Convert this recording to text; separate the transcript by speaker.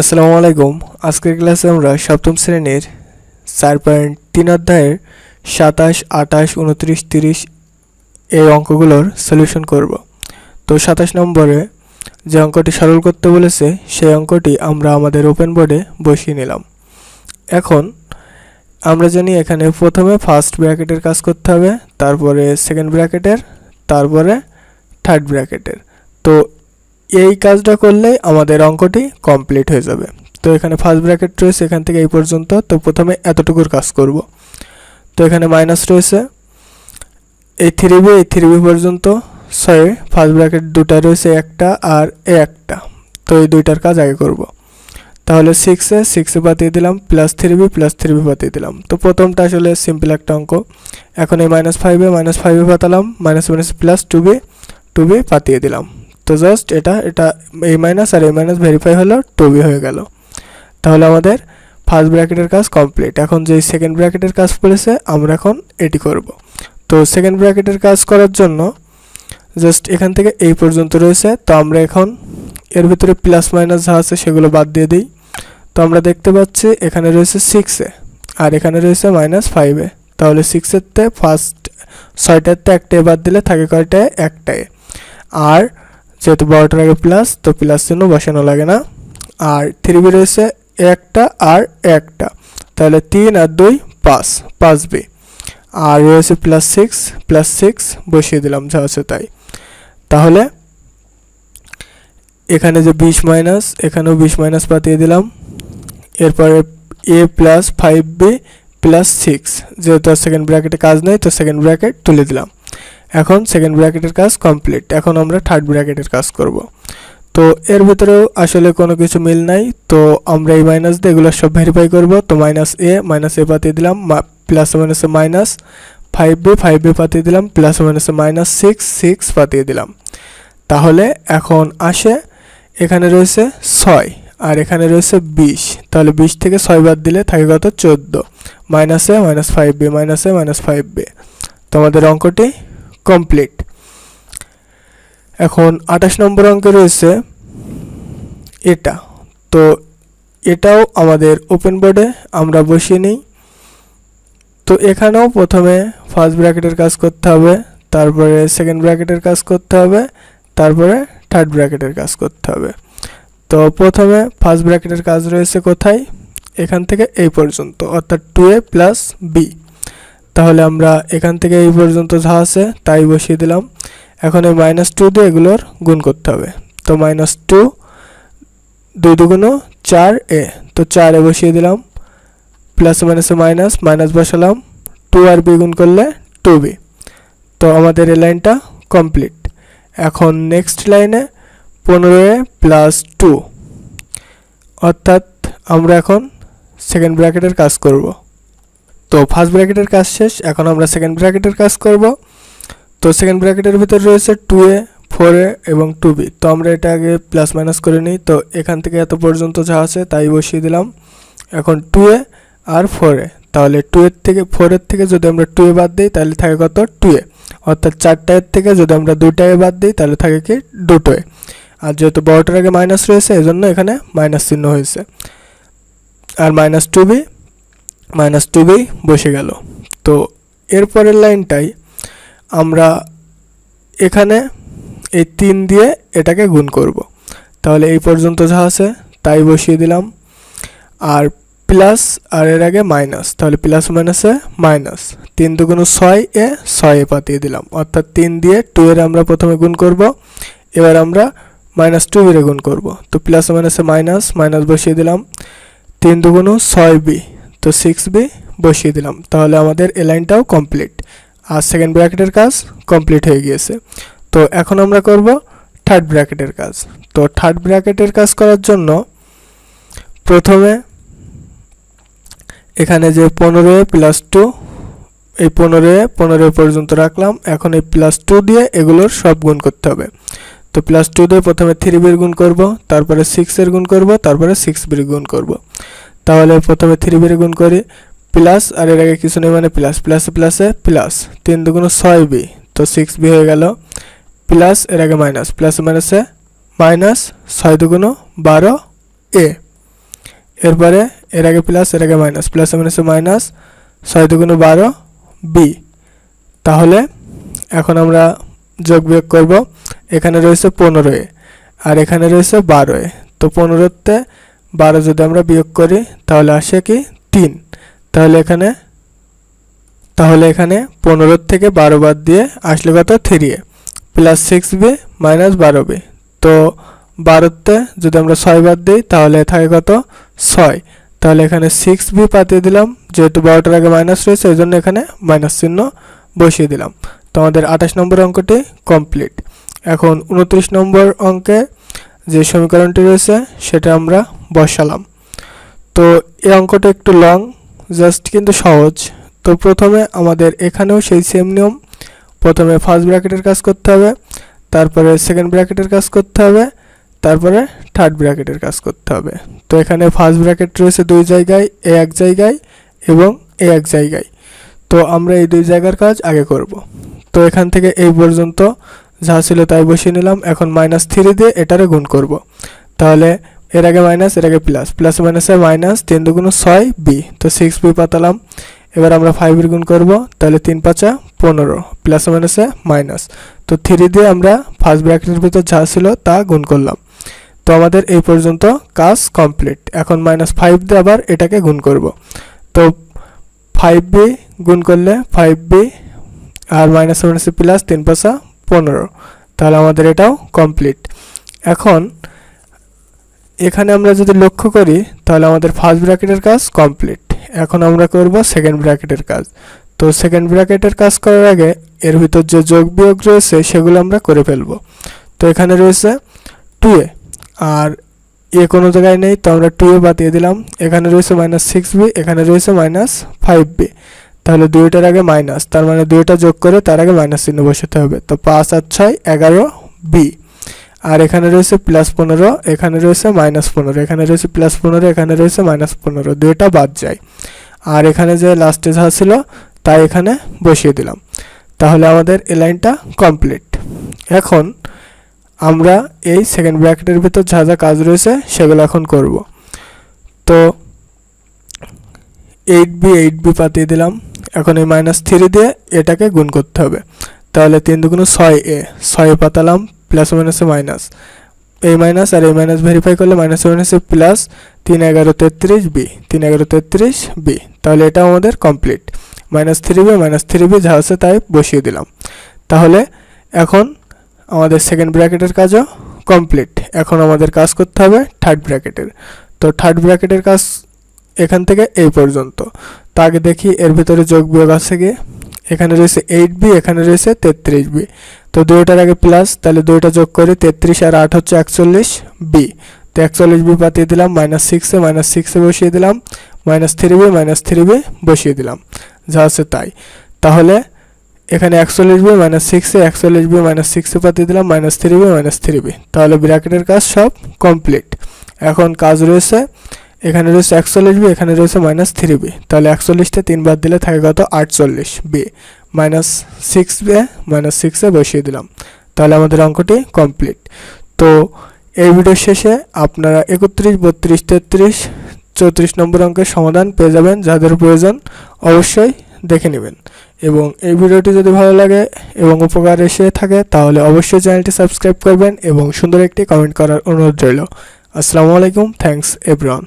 Speaker 1: আসসালামু আলাইকুম। আজকের ক্লাসে আমরা সপ্তম শ্রেণির চার পয়েন্ট তিন অধ্যায়ের সাতাশ, আঠাশ, উনত্রিশ, তিরিশ এই অঙ্কগুলোর সলিউশন করব। তো সাতাশ নম্বরে যে অঙ্কটি সরল করতে বলেছে, সেই অঙ্কটি আমরা আমাদের ওপেন বোর্ডে বসিয়ে নিলাম। এখন আমরা জানি এখানে প্রথমে ফার্স্ট ব্র্যাকেটের কাজ করতে হবে, তারপরে সেকেন্ড ব্র্যাকেটের তারপরে থার্ড ব্র্যাকেটের তো এই কাজটা করলে আমাদের অঙ্কটি কমপ্লিট হয়ে যাবে। তো এখানে ফার্স্ট ব্র্যাকেট রয়েছে, এখান থেকে এই পর্যন্ত। তো প্রথমে এতটুকুর কাজ করব। তো এখানে মাইনাস রয়েছে। এই থ্রি বি এই থ্রি বি পর্যন্ত সরি ফার্স্ট ব্র্যাকেট দুটা রয়েছে, একটা আর এ একটা। তো এই দুইটার কাজ আগে করব। তাহলে সিক্সে সিক্সে পাতিয়ে দিলাম plus three B plus three B পাতিয়ে দিলাম। তো প্রথমটা আসলে সিম্পল একটা অঙ্ক। এখন এই মাইনাস ফাইভে মাইনাস ফাইভে পাতালাম minus minus plus two B two B পাতিয়ে দিলাম। তো জাস্ট এটা এটা এই মাইনাস আর এই মাইনাস ভেরিফাই হলো টু বি হয়ে গেল। তাহলে আমাদের ফার্স্ট ব্র্যাকেটের কাজ কমপ্লিট এখন যে সেকেন্ড ব্র্যাকেটের কাজ পড়েছে, আমরা এখন এটি করব। তো সেকেন্ড ব্র্যাকেটের কাজ করার জন্য জাস্ট এখান থেকে এই পর্যন্ত রয়েছে। তো আমরা এখন এর ভিতরে প্লাস মাইনাস যা আছে সেগুলো বাদ দিয়ে দিই। তো আমরা দেখতে পাচ্ছি এখানে রয়েছে সিক্সে আর এখানে রয়েছে মাইনাস ফাইভে তাহলে সিক্সেরতে ফার্স্ট ছয়টাতে একটায় বাদ দিলে থাকে কয়টায়? একটায়। আর যেহেতু বারোটার আগে প্লাস তো প্লাস চিহ্ন বসানো লাগে না। আর থ্রি বি রয়েছে একটা আর একটা। তাহলে তিন আর দুই, পাঁচ পাঁচ বি আর রয়েছে প্লাস সিক্স প্লাস সিক্স বসিয়ে দিলাম, যা আছে তাই। তাহলে এখানে যে বিশ মাইনাস এখানেও বিশ মাইনাস পাতিয়ে দিলাম। এরপরে A plus five B plus six যেহেতু সেকেন্ড ব্র্যাকেটে কাজ নেই, তো সেকেন্ড ব্র্যাকেট তুলে দিলাম। এখন সেকেন্ড ব্র্যাকেটের কাজ কমপ্লিট এখন আমরা থার্ড ব্র্যাকেটের কাজ করব। তো এর ভিতরেও আসলে কোনো কিছু মিল নাই। তো আমরা এই মাইনাস দিয়ে এগুলো সব ভেরিফাই করব। তো মাইনাস এ মাইনাস এ পাতিয়ে দিলাম প্লাস মাইনাসে minus five B five B পাতিয়ে দিলাম প্লাস মাইনাসে মাইনাস সিক্স সিক্স পাতিয়ে দিলাম। তাহলে এখন আসে, এখানে রয়েছে ছয়, আর এখানে রয়েছে বিশ। তাহলে বিশ থেকে ছয় বাদ দিলে থাকে কত? চোদ্দ। মাইনাসে মাইনাস ফাইভ বি মাইনাসে মাইনাস ফাইভ বি তোমাদের অঙ্কটি কমপ্লিট এখন আঠাশ নম্বর অঙ্কে রয়েছে এটা। তো এটাও আমাদের ওপেন বোর্ডে আমরা বসিয়ে নিই। তো এখানেও প্রথমে ফার্স্ট ব্র্যাকেটের কাজ করতে হবে, তারপরে সেকেন্ড ব্র্যাকেটের কাজ করতে হবে, তারপরে থার্ড ব্র্যাকেটের কাজ করতে হবে। তো প্রথমে ফার্স্ট ব্র্যাকেটের কাজ রয়েছে কোথায়? এখান থেকে এই পর্যন্ত, অর্থাৎ টু এ প্লাস বি তাহলে আমরা এখান থেকে এই পর্যন্ত যা আছে তাই বসিয়ে দিলাম। এখন এই মাইনাস টু দিয়ে এগুলোর গুণ করতে হবে। তো মাইনাস টু দুই দুগুণো চার এ তো চার এ বসিয়ে দিলাম। প্লাস মাইনাসে মাইনাস মাইনাস বসালাম। টু আর বি গুণ করলে টু বি তো আমাদের এই লাইনটা কমপ্লিট এখন নেক্সট লাইনে পনেরো এ প্লাস টু অর্থাৎ আমরা এখন সেকেন্ড ব্র্যাকেটের কাজ করব। তো ফার্স্ট ব্র্যাকেটের কাজ শেষ, এখন আমরা সেকেন্ড ব্র্যাকেটের কাজ করব। তো সেকেন্ড ব্র্যাকেটের ভিতর রয়েছে টু এ ফোর এ এবং টু বি তো আমরা এটা আগে প্লাস মাইনাস করে নিই। তো এখান থেকে এত পর্যন্ত যা আছে তাই বসিয়ে দিলাম। এখন টু এ আর ফোর এ তাহলে টু এর থেকে ফোরের থেকে যদি আমরা টু এ বাদ দিই, তাহলে থাকে কত? টু এ অর্থাৎ চারটায় থেকে যদি আমরা দুটায় বাদ দিই, তাহলে থাকে কি? দুটো এ আর যেহেতু বড়টার আগে মাইনাস রয়েছে, এজন্য এখানে মাইনাস চিহ্ন হয়েছে। আর minus two B minus two B বসে গেল। তো এরপরের লাইনটাই আমরা এখানে এই তিন দিয়ে এটাকে গুণ করব। তাহলে এই পর্যন্ত যা আছে তাই বসিয়ে দিলাম। আর প্লাস আর এর আগে মাইনাস তাহলে প্লাস মাইনাসে মাইনাস তিন দুগুণ ছয় এ ছয় এ পাতিয়ে দিলাম। অর্থাৎ তিন দিয়ে টু এর আমরা প্রথমে গুণ করব, এবার আমরা মাইনাস টু বিরে গুণ করব। তো প্লাস মাইনাসে মাইনাস মাইনাস বসিয়ে দিলাম। তিন দুগুণ ছয় বি তো সিক্স বি বসিয়ে দিলাম। তাহলে আমাদের এ লাইনটাও কমপ্লিট আর সেকেন্ড ব্র্যাকেটের কাজ কমপ্লিট হয়ে গিয়েছে। তো এখন আমরা করব থার্ড ব্র্যাকেটের কাজ। তো থার্ড ব্র্যাকেটের কাজ করার জন্য প্রথমে এখানে যে পনেরো প্লাস টু এই পনেরো পনেরো পর্যন্ত রাখলাম। এখন এই প্লাস টু দিয়ে এগুলোর সব গুণ করতে হবে। তো প্লাস টু দিয়ে প্রথমে থ্রি বির গুণ করব, তারপরে সিক্সের গুণ করব, তারপরে সিক্স বির গুণ করব। তাহলে প্রথমে থ্রি বির গুণ করি প্লাস আর এর আগে কিছু নেই মানে প্লাস প্লাসে প্লাসে প্লাস তিন দুগুণ ছয় বি তো সিক্স বি হয়ে গেল প্লাস এর আগে মাইনাস প্লাস মাইনাসে মাইনাস ছয় দুগুণ বারো এ এরপরে এর আগে প্লাস এর আগে মাইনাস প্লাস মাইনাসে মাইনাস ছয় দুগুণে বারো বি তাহলে এখন আমরা যোগ বিয়োগ করব, এখানে রয়েছে পনেরো এ, আর এখানে রয়েছে বারো এ, তো পনেরোতে বারো যদি আমরা বিয়োগ করি, তাহলে আসে কি? তিন। তাহলে এখানে তাহলে এখানে পনেরোর থেকে বারো বাদ দিয়ে আসলে কত? Three A. Plus six B minus বারো বি তো বারোতে যদি আমরা ছয় বাদ দিই, তাহলে থাকে কত? ছয়। তাহলে এখানে সিক্স বি পাতিয়ে দিলাম, যেহেতু বারোটার আগে মাইনাস রয়েছে, ওই জন্য এখানে মাইনাস চিহ্ন বসিয়ে দিলাম। তো আমাদের আঠাশ নম্বর অঙ্কটি কমপ্লিট এখন উনত্রিশ নম্বর অঙ্কে যে সমীকরণটি রয়েছে, সেটা আমরা বসালাম। তো এই অঙ্কটা একটু লং জাস্ট কিন্তু সহজ। তো প্রথমে আমাদের এখানেও সেই সেম নিয়ম। প্রথমে ফার্স্ট ব্র্যাকেটের কাজ করতে হবে, তারপরে সেকেন্ড ব্র্যাকেটের কাজ করতে হবে, তারপরে থার্ড ব্র্যাকেটের কাজ করতে হবে। তো এখানে ফার্স্ট ব্র্যাকেট রয়েছে দুই জায়গায় এ এক জায়গায় এবং এ এক জায়গায়। তো আমরা এই দুই জায়গার কাজ আগে করব। তো এখান থেকে এই পর্যন্ত যা ছিল তাই বসিয়ে নিলাম। এখন মাইনাস থ্রি দিয়ে এটারে গুণ করব। তাহলে এর আগে মাইনাস এর আগে প্লাস প্লাস মাইনাসে মাইনাস তিন দুগুণ ছয় বি তো সিক্স বি পাতালাম। এবার আমরা ফাইভের গুণ করব। তাহলে তিন পাঁচা পনেরো। প্লাস মাইনাসে মাইনাস তো থ্রি দিয়ে আমরা ফার্স্ট ব্র্যাকেটের ভিতর যা ছিল তা গুণ করলাম। তো আমাদের এই পর্যন্ত কাজ কমপ্লিট এখন মাইনাস ফাইভ দিয়ে আবার এটাকে গুণ করব। তো ফাইভ বি গুণ করলে ফাইভ বি আর মাইনাস মাইনাসে প্লাস তিন পাঁচা পনেরো। তাহলে আমাদের এটাও কমপ্লিট এখন, এখানে আমরা যদি লক্ষ্য করি, তাহলে আমাদের ফার্স্ট ব্র্যাকেটের কাজ কমপ্লিট এখন আমরা করব সেকেন্ড ব্র্যাকেটের কাজ। তো সেকেন্ড ব্র্যাকেটের কাজ করার আগে, এর ভিতর যে যোগ বিয়োগ রয়েছে, সেগুলো আমরা করে ফেলব। তো এখানে রয়েছে টু এ আর এ কোনো জায়গায় নেই, তো আমরা টু এ বাতিয়ে দিলাম। এখানে রয়েছে মাইনাস সিক্স বি এখানে রয়েছে মাইনাস ফাইভ বি তাহলে দুইটার আগে মাইনাস তার মানে দুইটা যোগ করে তার আগে মাইনাস চিহ্ন বসাতে হবে। তো পাঁচ আর ছয়, এগারো বি আর এখানে রয়েছে প্লাস পনেরো, এখানে রয়েছে মাইনাস পনেরো, এখানে রয়েছে প্লাস পনেরো, এখানে রয়েছে মাইনাস পনেরো, দুইটা বাদ যায়। আর এখানে যে লাস্টে যা ছিল, তাই এখানে বসিয়ে দিলাম। তাহলে আমাদের এই লাইনটা কমপ্লিট এখন আমরা এই সেকেন্ড ব্র্যাকেটের ভিতর যা যা কাজ রয়েছে, সেগুলো এখন করব। তো এইট বি এইট বি পাতিয়ে দিলাম। এখন এই মাইনাস থ্রি দিয়ে এটাকে গুণ করতে হবে। তাহলে তিন দুগুণ ছয় এ, ছয় পাতালাম প্লাস মাইনাসে মাইনাস এই মাইনাস আর এই মাইনাস ভেরিফাই করলে মাইনাস মাইনাসে প্লাস তিন এগারো তেত্রিশ বি তিন এগারো তেত্রিশ বি তাহলে এটা আমাদের complete minus three B minus three B যা আছে তাই বসিয়ে দিলাম। তাহলে এখন আমাদের সেকেন্ড ব্র্যাকেটের কাজও কমপ্লিট এখন আমাদের কাজ করতে হবে থার্ড ব্র্যাকেটের তো থার্ড ব্র্যাকেটের কাজ এখান থেকে এই পর্যন্ত। তো আগে দেখি, এর ভিতরে যোগ বিয়োগ আছে কি? এখানে রয়েছে এইট বি এখানে রয়েছে তেত্রিশ বি তো দুইটার আগে প্লাস তাহলে দুইটা যোগ করে তেত্রিশ আর আট হচ্ছে একচল্লিশ বি তো একচল্লিশ বি পাতিয়ে দিলাম মাইনাস সিক্সে মাইনাস সিক্সে বসিয়ে দিলাম minus three B minus three B বসিয়ে দিলাম। যা আছে তাই। তাহলে এখানে একচল্লিশ বি মাইনাস সিক্সে একচল্লিশ বি মাইনাস সিক্সে পাতিয়ে দিলাম minus three B minus three B তাহলে ব্র্যাকেটের কাজ সব কমপ্লিট এখন কাজ রয়েছে এখানে রয়েছে একচল্লিশ বি এখানে রয়েছে মাইনাস থ্রি বি তাহলে একচল্লিশটা তিনবার দিলে থাকে কত? আটচল্লিশ B minus six B minus সিক্সে বসিয়ে দিলাম। তাহলে আমাদের অঙ্কটি কমপ্লিট তো এই ভিডিওর শেষে আপনারা একত্রিশ, বত্রিশ, তেত্রিশ, চৌত্রিশ নম্বর অঙ্কের সমাধান পেয়ে যাবেন। যাদের প্রয়োজন অবশ্যই দেখে নেবেন। এবং এই ভিডিওটি যদি ভালো লাগে এবং উপকার এসে থাকে, তাহলে অবশ্যই চ্যানেলটি সাবস্ক্রাইব করবেন এবং সুন্দর একটি কমেন্ট করার অনুরোধ রইল। আসসালামু আলাইকুম থ্যাংকস এভরিওয়ান